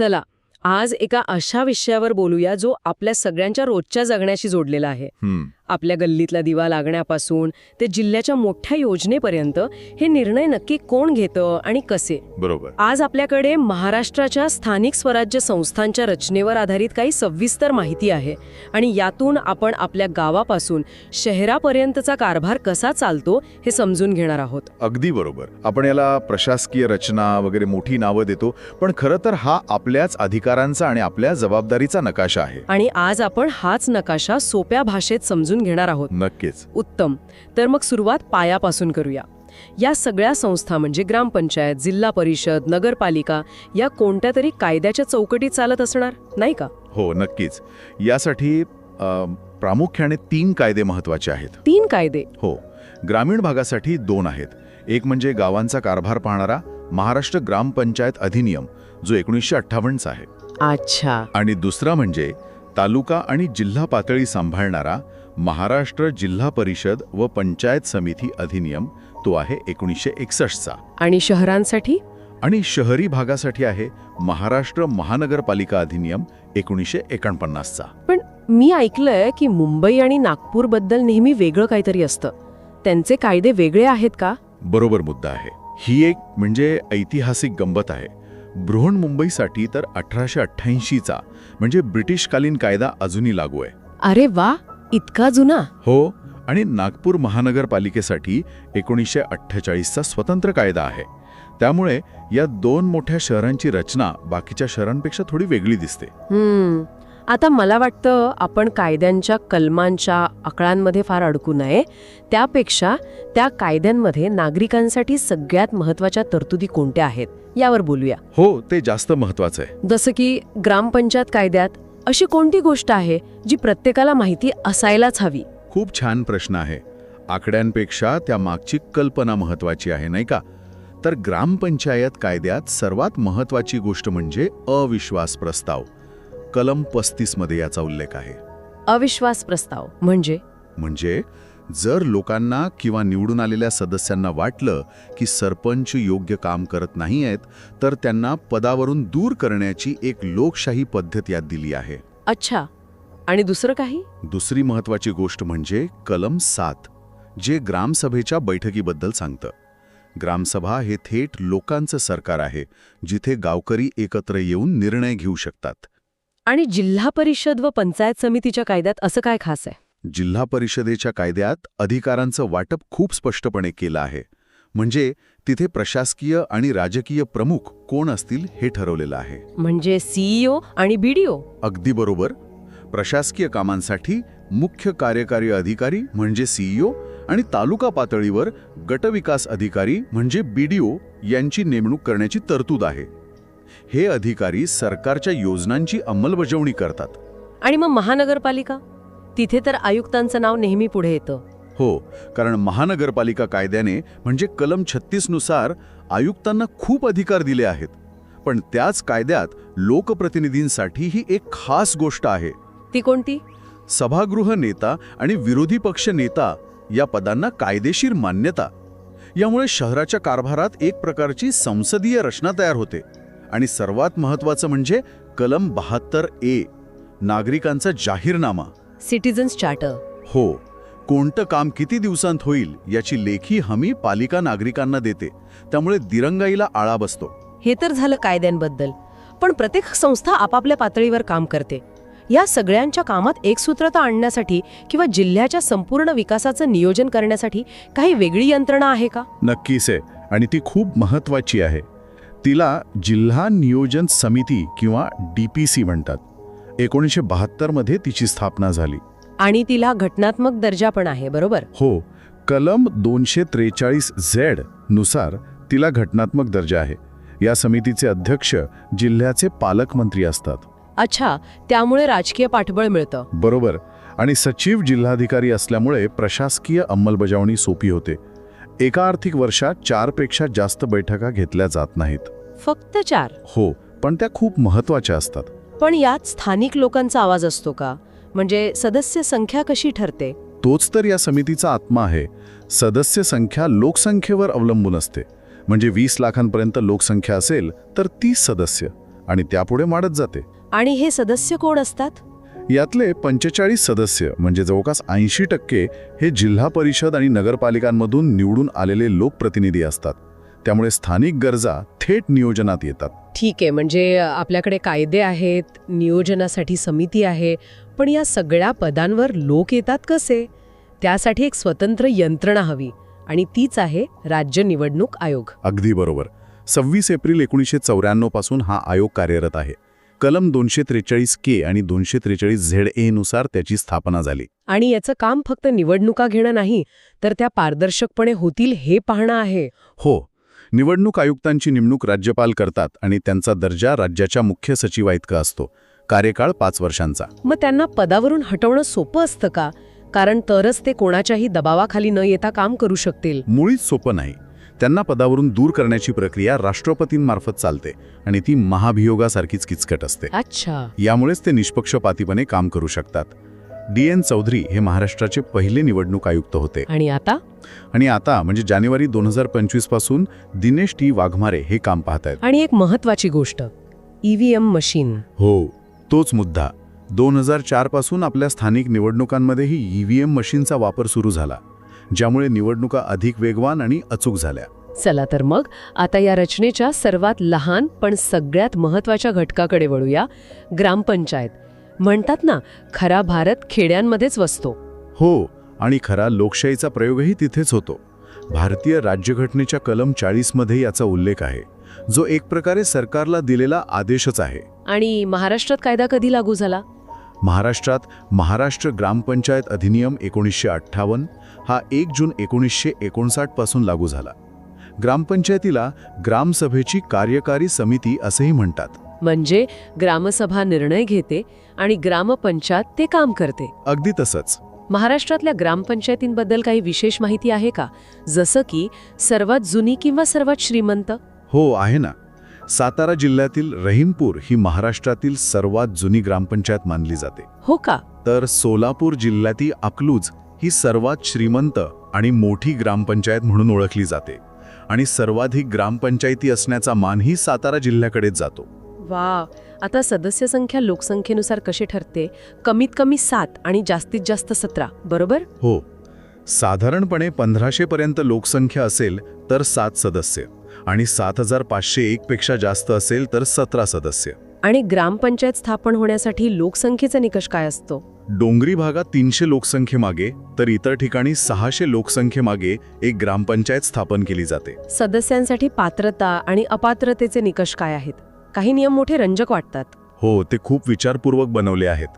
चला आज एका अशा विषयावर बोलूया जो आपल्या सगळ्यांच्या रोजच्या जगण्याशी जोडलेला आहे. आपल्या गल्लीतला दिवा लागण्यापासून ते जिल्ह्याच्या मोठ्या योजनेपर्यंत हे निर्णय नक्की कोण घेतं आणि कसे? बरोबर. आज आपल्याकडे महाराष्ट्राच्या स्थानिक स्वराज्य संस्थांच्या रचनेवर आधारित काही सविस्तर माहिती आहे आणि यातून आपण आपल्या गावापासून शहरापर्यंतचा कारभार कसा चालतो हे समजून घेणार आहोत. अगदी बरोबर. आपण याला प्रशासकीय रचना वगैरे मोठी नावं देतो पण खरं तर हा आपल्याच अधिकारांचा आणि आपल्या जबाबदारीचा नकाशा आहे. आणि आज आपण हाच नकाशा सोप्या भाषेत समजून घेणार आहोत. नक्कीच. उत्तम. तर मग सुरुवात पायापासून करूया. या सगळ्या संस्था म्हणजे ग्रामपंचायत जिल्हा परिषद नगरपालिका या कोणत्या तरी कायद्याच्या चौकटीत चालत असणार? नाही का? हो नक्कीच. यासाठी प्रामुख्याने तीन कायदे महत्त्वाचे आहेत. तीन कायदे? हो. ग्रामीण भागासाठी दोन आहेत. एक म्हणजे गावांचा कारभार पाहणारा महाराष्ट्र ग्रामपंचायत अधिनियम जो एकोणीसशे अठ्ठावन्नचा आहे. अच्छा. आणि दुसरा म्हणजे तालुका आणि जिल्हा पातळी सांभाळणारा महाराष्ट्र जिल्हा परिषद व पंचायत समिती अधिनियम तो आहे एकोणीसशे एकसष्टचा. आणि शहरांसाठी? आणि शहरी भागासाठी आहे महाराष्ट्र महानगरपालिका अधिनियम एकोणीसशे एकोणपन्नासचा. पण मी ऐकलंय की मुंबई आणि नागपूरबद्दल नेहमी वेगळं काहीतरी असतं. त्यांचे कायदे वेगळे आहेत का? बरोबर मुद्दा आहे. ही एक म्हणजे ऐतिहासिक गंमत आहे. बृहण मुंबईसाठी तर अठराशे अठ्ठ्याऐंशीचा म्हणजे ब्रिटिशकालीन कायदा अजूनही लागू आहे. अरे वा! इतका जुना? हो आणि नागपूर महानगरपालिकेसाठी एकोणीसशे अठ्ठेचाळीसचा स्वतंत्र कायदा आहे. त्यामुळे या दोन मोठ्या शहरांची रचना बाकीच्या शहरांपेक्षा थोडी वेगळी दिसते. आता मला वाटतं आपण कायद्यांच्या कलमांच्या आकड्यांमध्ये फार अडकू नये. त्यापेक्षा त्या कायद्यांमध्ये नागरिकांसाठी सगळ्यात महत्त्वाच्या तरतुदी कोणत्या आहेत? यावर बोलूया. हो ते जास्त महत्वाचं आहे. जसं की ग्रामपंचायत कायद्यात अशी कोणती गोष्ट आहे जी प्रत्येकाला माहिती असायलाच हवी? खूप छान प्रश्न आहे. आकड्यांपेक्षा त्या मागची कल्पना महत्वाची आहे नाही का? तर ग्रामपंचायत कायद्यात सर्वात महत्वाची गोष्ट म्हणजे अविश्वास प्रस्ताव. कलम पस्तीसमध्ये याचा उल्लेख आहे. अविश्वास प्रस्ताव म्हणजे? म्हणजे जर लोकांना किंवा निवडून आलेल्या सदस्यांना वाटलं की सरपंच योग्य काम करत नाही आहेत तर त्यांना पदावरून दूर करण्याची एक लोकशाही पद्धत यात दिली आहे. अच्छा. आणि दुसरं काही? दुसरी महत्वाची गोष्ट म्हणजे कलम सात जे ग्रामसभेच्या बैठकीबद्दल सांगतं. ग्रामसभा हे थेट लोकांचं सरकार आहे जिथे गावकरी एकत्र येऊन निर्णय घेऊ शकतात. आणि जिल्हा परिषद व पंचायत समितीच्या कायद्यात असं काय खास आहे? जिल्हा परिषदेच्या कायद्यात अधिकारांचं वाटप खूप स्पष्टपणे केलं आहे. म्हणजे तिथे प्रशासकीय आणि राजकीय प्रमुख कोण असतील हे ठरवलेलं आहे. म्हणजे सीईओ आणि बीडीओ अगदी बरोबर. प्रशासकीय कामांसाठी मुख्य कार्यकारी अधिकारी म्हणजे सीईओ आणि तालुका पातळीवर गटविकास अधिकारी म्हणजे बीडीओ यांची नेमणूक करण्याची तरतूद आहे. हे अधिकारी सरकारच्या योजनांची अंमलबजावणी करतात. आणि मग महानगरपालिका? तिथे तर आयुक्तांचं नाव नेहमी पुढे येतं. हो कारण महानगरपालिका कायद्याने म्हणजे कलम छत्तीसनुसार आयुक्तांना खूप अधिकार दिले आहेत. पण त्याच कायद्यात लोकप्रतिनिधींसाठी ही एक खास गोष्ट आहे. ती कोणती? सभागृह नेता आणि विरोधी पक्ष नेता या पदांना कायदेशीर मान्यता. यामुळे शहराच्या कारभारात एक प्रकारची संसदीय रचना तयार होते. आणि सर्वात महत्वाचं म्हणजे कलम बहात्तर ए नागरिकांचा जाहीरनामा. Citizens charter. हो कोणतं काम किती दिवसांत होईल याची लेखी हमी पालिका नागरिकांना देते. त्यामुळे दिरंगाईला आळा बसतो. हे तर झालं कायद्यांबद्दल. पण प्रत्येक संस्था आपापल्या पातळीवर काम करते. या सगळ्यांच्या कामात एकसूत्रता आणण्यासाठी किंवा जिल्ह्याच्या संपूर्ण विकासाचं नियोजन करण्यासाठी काही वेगळी यंत्रणा आहे का? नक्कीच आहे. आणि ती खूप महत्वाची आहे. तिला जिल्हा नियोजन समिती किंवा डी म्हणतात. एकोणीसशे बहात्तरमध्ये तिची स्थापना झाली. आणि तिला घटनात्मक दर्जा पण आहे बरोबर? हो कलम दोनशे त्रेचाळीस झेडनुसार तिला घटनात्मक दर्जा आहे. या समितीचे अध्यक्ष जिल्ह्याचे पालकमंत्री असतात. अच्छा त्यामुळे राजकीय पाठबळ मिळतं. बरोबर आणि सचिव जिल्हाधिकारी असल्यामुळे प्रशासकीय अंमलबजावणी सोपी होते. एका आर्थिक वर्षात चारपेक्षा जास्त बैठका घेतल्या जात नाहीत. फक्त चार? हो पण त्या खूप महत्त्वाच्या असतात. पण यात स्थानिक लोकांचा आवाज असतो का? म्हणजे सदस्य संख्या कशी ठरते? तोच तर या समितीचा आत्मा आहे. सदस्य संख्या लोकसंख्येवर अवलंबून असते. म्हणजे वीस लाखांपर्यंत लोकसंख्या असेल तर तीस सदस्य. आणि त्यापुढे वाढत जाते. आणि हे सदस्य कोण असतात? यातले पंचेचाळीस सदस्य म्हणजे जवळपास ऐंशी टक्के हे जिल्हा परिषद आणि नगरपालिकांमधून निवडून आलेले लोकप्रतिनिधी असतात. त्यामुळे स्थानिक गरजा थेट नियोजनात येतात. ठीक आहे म्हणजे आपल्याकडे कायदे आहेत नियोजनासाठी समिती आहे पण या सगळ्या पदांवर लोक येतात कसे? त्यासाठी एक स्वतंत्र यंत्रणा हवी आणि तीच आहे राज्य निवडणूक आयोग. अगदी बरोबर. सव्वीस एप्रिल एकोणीसशे चौऱ्याण्णवपासून हा आयोग कार्यरत आहे. कलम दोनशे त्रेचाळीस के आणि दोनशे त्रेचाळीस झेड ए नुसार त्याची स्थापना झाली. आणि याचं काम फक्त निवडणुका घेणं नाही तर त्या पारदर्शकपणे होतील हे पाहणं आहे. हो निवडणूक आयुक्तांची नेमणूक राज्यपाल करतात आणि त्यांचा दर्जा राज्याच्या मुख्य सचिवाइतका असतो. कार्यकाळ पाच वर्षांचा. मग त्यांना पदावरून हटवणं सोपं असतं का? कारण तरच ते कोणाच्याही दबावाखाली न येता काम करू शकतील. मुळीच सोपं नाही. त्यांना पदावरून दूर करण्याची प्रक्रिया राष्ट्रपतींमार्फत चालते आणि ती महाभियोगासारखीच किचकट असते. अच्छा. यामुळेच ते निष्पक्षपातीपणे काम करू शकतात. डी एन चौधरी हे महाराष्ट्राचे पहिले निवडणूक आयुक्त होते. आणि आता? आणि आता म्हणजे जानेवारी दोन हजार पंचवीसपासून दिनेश टी वाघमारे हे काम पाहतायत. आणि एक महत्वाची गोष्ट ईव्हीएम मशीन. हो तोच मुद्दा. दोन हजार चारपासून आपल्या स्थानिक निवडणुकांमध्येही ईव्हीएम मशीनचा वापर सुरू झाला ज्यामुळे निवडणुका अधिक वेगवान आणि अचूक झाल्या. चला तर मग आता या रचनेच्या सर्वात लहान पण सगळ्यात महत्त्वाच्या घटकाकडे वळूया. ग्रामपंचायत. म्हणतात ना खरा भारत खेड्यांमध्येच वसतो. हो आणि खरा लोकशाहीचा प्रयोगही तिथेच होतो. भारतीय राज्यघटनेच्या कलम चाळीसमध्ये याचा उल्लेख आहे जो एक प्रकारे सरकारला दिलेला आदेशच आहे. आणि महाराष्ट्रात कायदा कधी लागू झाला? महाराष्ट्रात महाराष्ट्र ग्रामपंचायत अधिनियम एकोणीसशे अठ्ठावन्न हा एक जून एकोणीसशे एकोणसाठपासून लागू झाला. ग्रामपंचायतीला ग्रामसभेची कार्यकारी समिती असेही म्हणतात. म्हणजे ग्रामसभा निर्णय घेते आणि ग्रामपंचायत ते काम करते. अगदी तसंच. महाराष्ट्रातल्या ग्रामपंचायतींबद्दल काही विशेष माहिती आहे का? जसं की सर्वात जुनी किंवा सर्वात श्रीमंत? हो आहे ना. सातारा जिल्ह्यातील रहीमपूर ही महाराष्ट्रातील सर्वात जुनी ग्रामपंचायत मानली जाते. हो का? तर सोलापूर जिल्ह्यातील अकलूज ही सर्वात श्रीमंत आणि मोठी ग्रामपंचायत म्हणून ओळखली जाते. आणि सर्वाधिक ग्रामपंचायती असण्याचा मानही सातारा जिल्ह्याकडेच जातो. वा आता सदस्य संख्या लोकसंख्येनुसार कशी ठरते? कमीत कमी सात आणि जास्तीत जास्त सतरा बरोबर? हो. साधारणपणे पंधराशे पर्यंत लोकसंख्या असेल तर सात सदस्य आणि सात हजार पाचशे एक पेक्षा जास्त असेल तर सतरा सदस्य. आणि ग्रामपंचायत स्थापन होण्यासाठी लोकसंख्येचा निकष काय असतो? डोंगरी भागात तीनशे लोकसंख्येमागे तर इतर ठिकाणी सहाशे लोकसंख्येमागे एक ग्रामपंचायत स्थापन केली जाते. सदस्यांसाठी पात्रता आणि अपात्रतेचे निकष काय आहेत? काही नियम मोठे रंजक वाटतात. हो ते खूप विचारपूर्वक बनवले आहेत.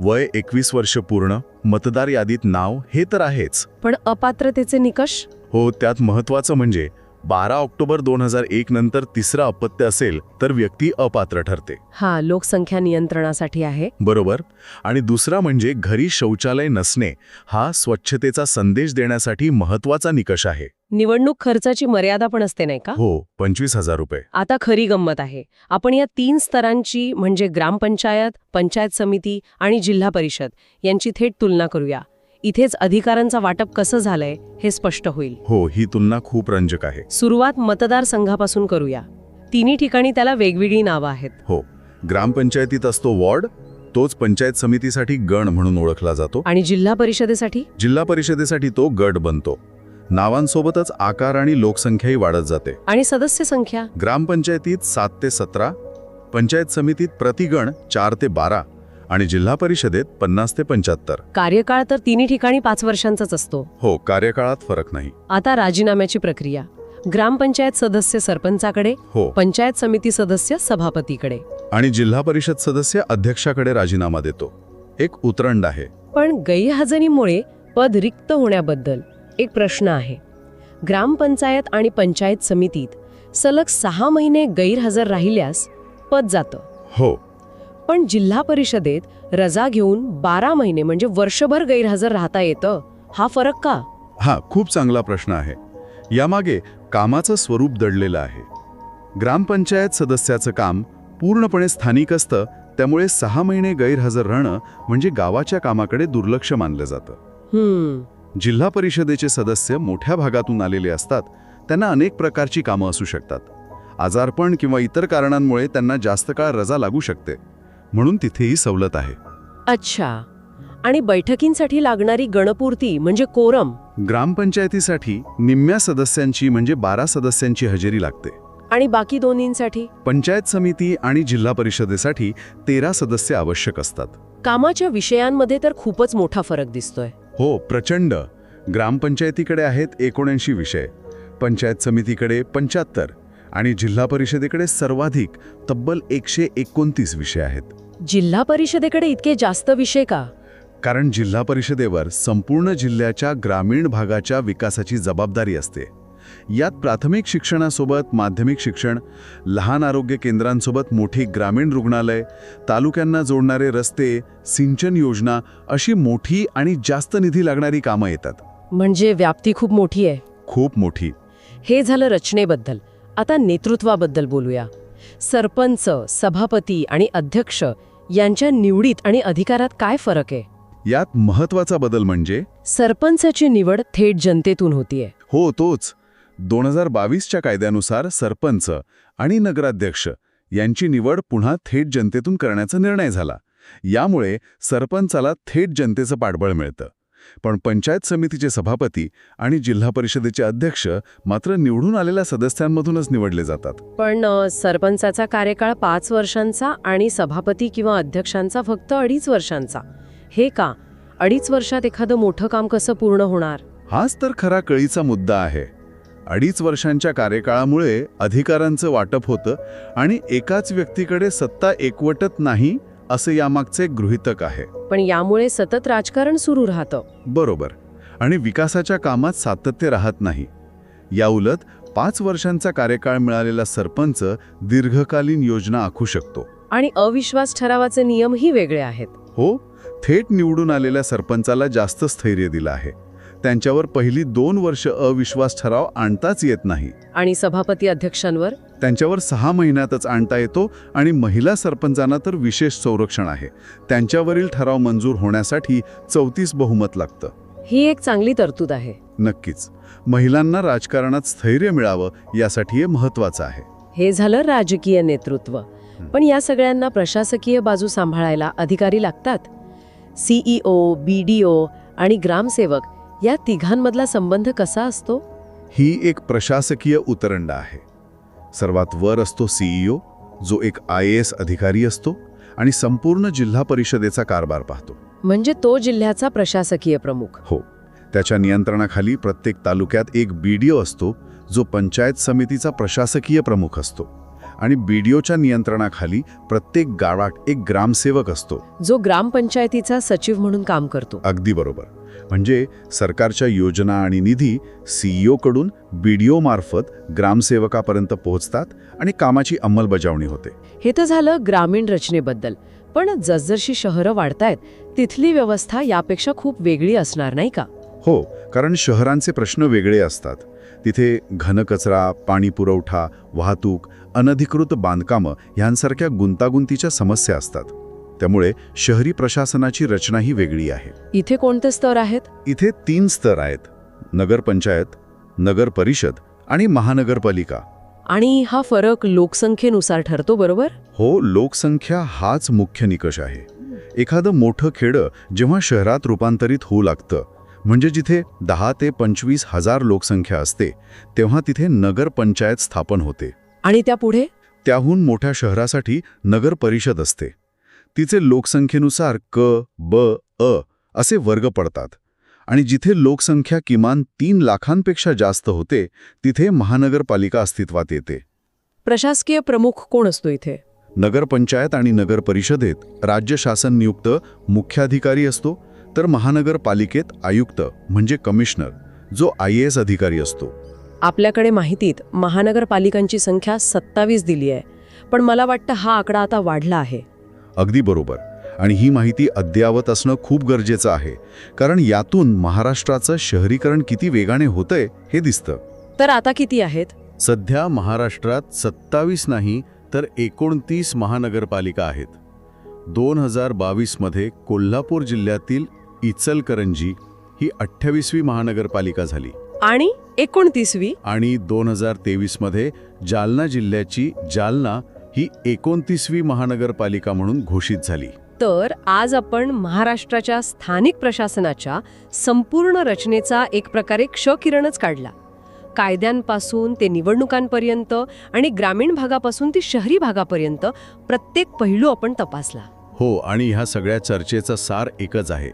वय एकवीस वर्ष पूर्ण मतदार यादीत नाव हे तर आहेच. पण अपात्रतेचे निकष? हो त्यात महत्वाचं म्हणजे बारा ऑक्टोबर दोन हजार एक नंतर तिसरं अपत्य असेल तर व्यक्ती अपात्र ठरते. हा लोकसंख्या नियंत्रणासाठी आहे. बरोबर. आणि दुसरा म्हणजे घरी शौचालय नसणे हा स्वच्छतेचा संदेश देण्यासाठी महत्त्वाचा निकष आहे. निवडणूक खर्चाची मर्यादा पण असते नाही का? हो पंचवीस हजार रुपये. आता खरी गंमत आहे. आपण या तीन स्तरांची म्हणजे ग्रामपंचायत पंचायत समिती आणि जिल्हा परिषद यांची थेट तुलना करूया. इथेच अधिकारांचा वाटप कसं झालंय हे स्पष्ट होईल. हो ही तुलना खूप रंजक आहे. सुरुवात मतदारसंघापासून करूया. तिन्ही ठिकाणी त्याला वेगवेगळी नावं आहेत. हो ग्रामपंचायतीत असतो वॉर्ड तोच पंचायत समितीसाठी गण म्हणून ओळखला जातो. आणि जिल्हा परिषदेसाठी? जिल्हा परिषदेसाठी तो गट बनतो. नावांसोबतच आकार आणि लोकसंख्याही वाढत जाते. आणि सदस्य संख्या? ग्रामपंचायतीत सात ते सतरा पंचायत समितीत प्रतिगण चार ते बारा आणि जिल्हा परिषदेत पन्नास ते पंच्याहत्तर. कार्यकाळ तर तिन्ही ठिकाणी पाच वर्षांचाच असतो. हो कार्यकाळात फरक नाही. आता राजीनाम्याची प्रक्रिया. ग्रामपंचायत सदस्य सरपंचाकडे हो. पंचायत समिती सदस्य सभापतीकडे. आणि जिल्हा परिषद सदस्य अध्यक्षाकडे राजीनामा देतो. एक उतरंड आहे. पण गैरहजेरीमुळे पद रिक्त होण्याबद्दल एक प्रश्न आहे. ग्रामपंचायत आणि पंचायत समितीत सलग सहा महिने गैरहजर राहिल्यास पद जातं. हो. पण जिल्हा परिषदेत रजा घेऊन बारा महिने म्हणजे वर्षभर गैरहजर राहता येतं हा फरक का? हा खूप चांगला प्रश्न आहे. यामागे कामाचं स्वरूप दडलेलं आहे. ग्रामपंचायत सदस्याचं काम पूर्णपणे स्थानिक असतं त्यामुळे सहा महिने गैरहजर राहणं म्हणजे गावाच्या कामाकडे दुर्लक्ष मानलं जातं. जिल्हा परिषदेचे सदस्य मोठ्या भागातून आलेले असतात त्यांना अनेक प्रकारची कामं असू शकतात. आजारपण किंवा इतर कारणांमुळे त्यांना जास्त काळ रजा लागू शकते. म्हणून तिथेही सवलत आहे. अच्छा. आणि बैठकींसाठी लागणारी गणपूर्ती म्हणजे कोरम? ग्रामपंचायतीसाठी निम्म्या सदस्यांची म्हणजे बारा सदस्यांची हजेरी लागते. आणि बाकी दोन्हींसाठी? पंचायत समिती आणि जिल्हा परिषदेसाठी तेरा सदस्य आवश्यक असतात. कामाच्या विषयांमध्ये तर खूपच मोठा फरक दिसतोय. हो प्रचंड. ग्रामपंचायतीकडे आहेत एकोणऐंशी विषय. पंचायत समितीकडे पंच्याहत्तर. आणि जिल्हा परिषदेकडे सर्वाधिक तब्बल एकशे एकोणतीस विषय आहेत. जिल्हा परिषदेकडे इतके जास्त विषय का? कारण जिल्हा परिषदेवर संपूर्ण जिल्ह्याच्या ग्रामीण भागाच्या विकासाची जबाबदारी असते. यात प्राथमिक शिक्षणासोबत माध्यमिक शिक्षण लहान आरोग्य केंद्रांसोबत मोठी ग्रामीण रुग्णालय तालुक्यांना जोडणारे रस्ते सिंचन योजना अशी मोठी आणि जास्त निधी लागणारी कामं येतात. म्हणजे व्याप्ती खूप मोठी आहे. खूप मोठी. हे झालं रचनेबद्दल. आता नेतृत्वाबद्दल बोलूया. सरपंच सभापती आणि अध्यक्ष यांच्या निवडीत आणि अधिकारात काय फरक आहे? यात महत्त्वाचा बदल म्हणजे? सरपंचाची निवड थेट जनतेतून होतीये. हो तोच. दोन हजार बावीसच्या कायद्यानुसार सरपंच आणि नगराध्यक्ष यांची निवड पुन्हा थेट जनतेतून करण्याचा निर्णय झाला. यामुळे सरपंचाला थेट जनतेचं पाठबळ मिळतं. पण पंचायत समितीचे सभापती आणि जिल्हा परिषदेचे अध्यक्ष मात्र निवडून आलेल्या सदस्यांमधूनच निवडले जातात. पण सरपंचाचा कार्यकाळ पाच वर्षांचा आणि सभापती किंवा अध्यक्षांचा फक्त अडीच वर्षांचा. हे का? अडीच वर्षात एखादं मोठं काम कसं पूर्ण होणार? हाच तर खरा कळीचा मुद्दा आहे. अडीच वर्षांच्या कार्यकाळामुळे अधिकारांचं वाटप होतं आणि एकाच व्यक्तीकडे सत्ता एकवटत नाही असं यामागचे गृहितक आहे. पण यामुळे सतत राजकारण सुरू राहतं. बरोबर. आणि विकासाच्या कामात सातत्य राहत नाही. याउलट पाच वर्षांचा कार्यकाळ मिळालेला सरपंच दीर्घकालीन योजना आखू शकतो. आणि अविश्वास ठरावाचे नियमही वेगळे आहेत. हो थेट निवडून आलेल्या सरपंचाला जास्त स्थैर्य दिलं आहे. त्यांच्यावर पहिली दोन वर्ष अविश्वास ठराव आणताच येत नाही. आणि सभापती अध्यक्षांवर? त्यांच्यावर सहा महिन्यातच आणता येतो आणि महिला सरपंचांना तर विशेष संरक्षण आहे. त्यांच्यावरील ठराव मंजूर होण्यासाठी चौतीस बहुमत लागतं. ही एक चांगली तरतूद आहे. नक्कीच. महिलांना राजकारणात स्थैर्य मिळावं यासाठी हे महत्वाचं आहे. हे झालं राजकीय नेतृत्व. पण या सगळ्यांना प्रशासकीय बाजू सांभाळायला अधिकारी लागतात? सीईओ बीडीओ आणि ग्रामसेवक या तिघांमधला संबंध कसा असतो? ही एक प्रशासकीय उतरंडा आहे. सर्वात वर असतो सीईओ जो एक आय एस अधिकारी असतो आणि संपूर्ण जिल्हा परिषदेचा कारभार पाहतो. म्हणजे तो जिल्ह्याचा प्रशासकीय प्रमुख. हो. त्याच्या नियंत्रणाखाली प्रत्येक तालुक्यात एक बीडीओ असतो जो पंचायत समितीचा प्रशासकीय प्रमुख असतो. आणि बीडीओच्या नियंत्रणाखाली प्रत्येक गावात एक ग्रामसेवक असतो. जो ग्रामपंचायतीचा सचिव म्हणून काम करतो. अगदी बरोबर. म्हणजे सरकारच्या योजना आणि निधी सीईओ कडून बीडीओ मार्फत ग्रामसेवकापर्यंत पोहोचतात आणि कामाची अंमलबजावणी होते. हे तर झालं ग्रामीण रचनेबद्दल. पण जसजशी शहरं वाढतायत तिथली व्यवस्था यापेक्षा खूप वेगळी असणार नाही का? हो कारण शहरांचे प्रश्न वेगळे असतात. तिथे घनकचरा पाणी पुरवठा वाहतूक अनधिकृत बांधकामं ह्यांसारख्या गुंतागुंतीच्या समस्या असतात. त्यामुळे शहरी प्रशासनाची रचनाही वेगळी आहे. इथे कोणते स्तर आहेत? इथे तीन स्तर आहेत. नगरपंचायत नगर परिषद आणि महानगरपालिका. आणि हा फरक लोकसंख्येनुसार ठरतो बरोबर? हो लोकसंख्या हाच मुख्य निकष आहे. एखादं मोठं खेडं जेव्हा शहरात रूपांतरित होऊ लागतं म्हणजे जिथे दहा ते पंचवीस हजार लोकसंख्या असते तेव्हा तिथे नगरपंचायत स्थापन होते. आणि त्यापुढे? त्याहून मोठ्या शहरासाठी नगर परिषद असते. तिचे लोकसंख्येनुसार क ब अ असे वर्ग पडतात. आणि जिथे लोकसंख्या किमान तीन लाखांपेक्षा जास्त होते तिथे महानगरपालिका अस्तित्वात येते. प्रशासकीय प्रमुख कोण असतो इथे? नगरपंचायत आणि नगर परिषदेत राज्य शासन नियुक्त मुख्याधिकारी असतो तर महानगरपालिकेत आयुक्त म्हणजे कमिशनर जो आय अधिकारी असतो. आपल्याकडे माहितीत महानगरपालिकांची संख्या सत्तावीस दिली आहे. पण मला वाटतं हा आकडा आता वाढला आहे. अगदी बरोबर. आणि ही माहिती अद्ययावत असणं खूप गरजेचं आहे. कारण यातून महाराष्ट्राचं शहरीकरण किती वेगाने होतंय हे दिसतं. तर आता किती आहेत? सध्या महाराष्ट्रात सत्तावीस नाही तर एकोणतीस महानगरपालिका आहेत. दोन हजार बावीसमध्ये कोल्हापूर जिल्ह्यातील इचलकरंजी ही अठ्ठावीसवी महानगरपालिका झाली. आणि एकोणतीसवी. आणि दोन हजार तेवीसमध्ये जालना जिल्ह्याची जालना ही एकोणतीसवी महानगरपालिका म्हणून घोषित झाली. तर आज आपण महाराष्ट्राच्या स्थानिक प्रशासनाच्या संपूर्ण रचनेचा एक प्रकारे क्षकिरणच काढला. कायद्यांपासून ते निवडणुकांपर्यंत आणि ग्रामीण भागापासून ते शहरी भागापर्यंत प्रत्येक पैलू आपण तपासला. हो आणि ह्या सगळ्या चर्चेचा सार एकच आहे.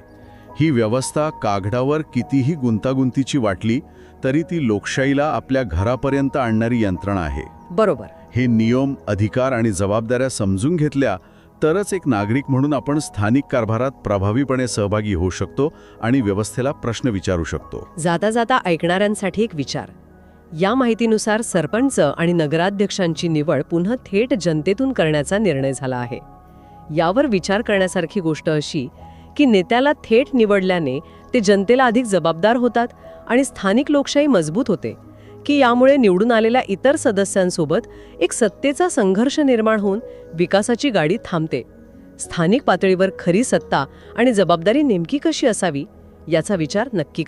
ही व्यवस्था कागदावर कितीही गुंतागुंतीची वाटली तरी ती लोकशाहीला आपल्या घरापर्यंत आणणारी यंत्रणा आहे. बरोबर. हे नियम अधिकार आणि जबाबदाऱ्या समजून घेतल्या तरच एक नागरिक म्हणून आपण स्थानिक कारभारात प्रभावीपणे सहभागी होऊ शकतो आणि व्यवस्थेला प्रश्न विचारू शकतो. जाता जाता ऐकणाऱ्यांसाठी एक विचार. या माहितीनुसार सरपंच आणि नगराध्यक्षांची निवड पुन्हा थेट जनतेतून करण्याचा निर्णय झाला आहे. यावर विचार करण्यासारखी गोष्ट अशी की नेत्याला थेट निवडल्याने ते जनतेला अधिक जबाबदार होतात आणि स्थानिक लोकशाही मजबूत होते की यामुळे निवडून आलेल्या इतर सदस्यांसोबत एक सत्तेचा संघर्ष निर्माण होऊन विकासाची गाडी थांबते. स्थानिक पातळीवर खरी सत्ता आणि जबाबदारी नेमकी कशी असावी याचा विचार नक्की